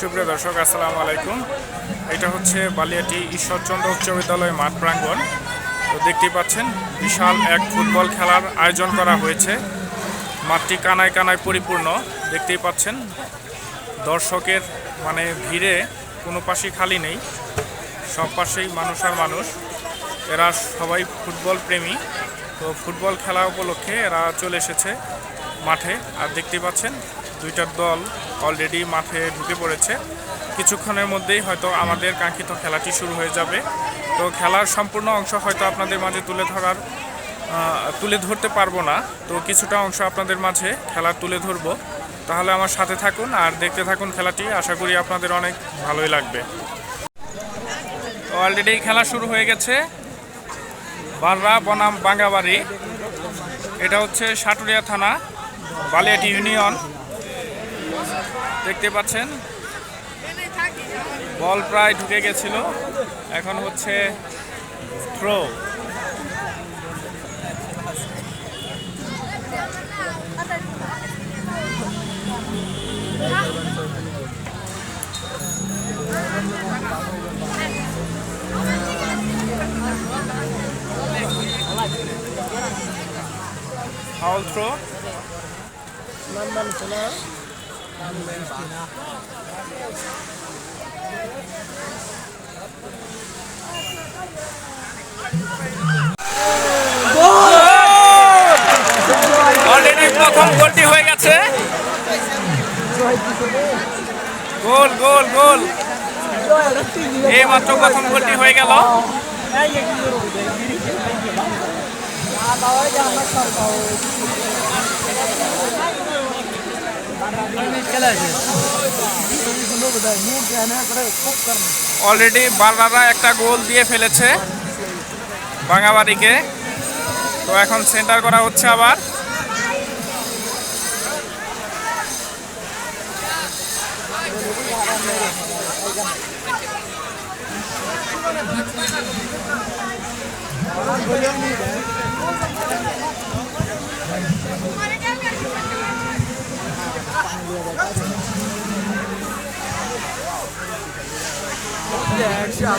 সুপ্রিয় দর্শক, আসসালামু আলাইকুম। এটা হচ্ছে বালিয়াটি ঈশ্বরচন্দ্র উচ্চ বিদ্যালয় মাঠ প্রাঙ্গণ। তো দেখতেই পাচ্ছেন, বিশাল এক ফুটবল খেলার আয়োজন করা হয়েছে। মাঠটি কানায় কানায় পরিপূর্ণ, দেখতেই পাচ্ছেন। দর্শকের মানে ভিড়ে কোনো পাশেই খালি নেই, সব পাশেই মানুষ আর মানুষ। এরা সবাই ফুটবল প্রেমী। তো ফুটবল খেলা উপলক্ষে এরা চলে এসেছে মাঠে। আর দেখতে পাচ্ছেন দুইটার দল অলরেডি মাঠে ঢুকে পড়েছে। কিছুক্ষণের মধ্যেই হয়তো আমাদের কাঙ্ক্ষিত খেলাটি শুরু হয়ে যাবে। তো খেলার সম্পূর্ণ অংশ হয়তো আপনাদের মাঝে তুলে ধরার তুলে ধরতে পারব না। তো কিছুটা অংশ আপনাদের মাঝে খেলা তুলে ধরবো। তাহলে আমার সাথে থাকুন আর দেখতে থাকুন খেলাটি। আশা করি আপনাদের অনেক ভালোই লাগবে। তো অলরেডি খেলা শুরু হয়ে গেছে। বাররা বনাম বাঙ্গাবাড়ি। এটা হচ্ছে সাটুরিয়া থানা, বালিয়াটি ইউনিয়ন। দেখতে পাচ্ছেন। বল প্রায় ঢুকে গেছিল। এখন হচ্ছে থ্রো ফাউল থ্রো অলরেডি প্রথম গোলটি হয়ে গেছে। গোল গোল গোল। এই মাত্র প্রথম গোলটি হয়ে গেল। অলরেডি বার্নারা একটা গোল দিয়ে ফেলেছে বাঙাবাড়িকে তো এখন সেন্টার করা হচ্ছে আবার। Yeah, sure.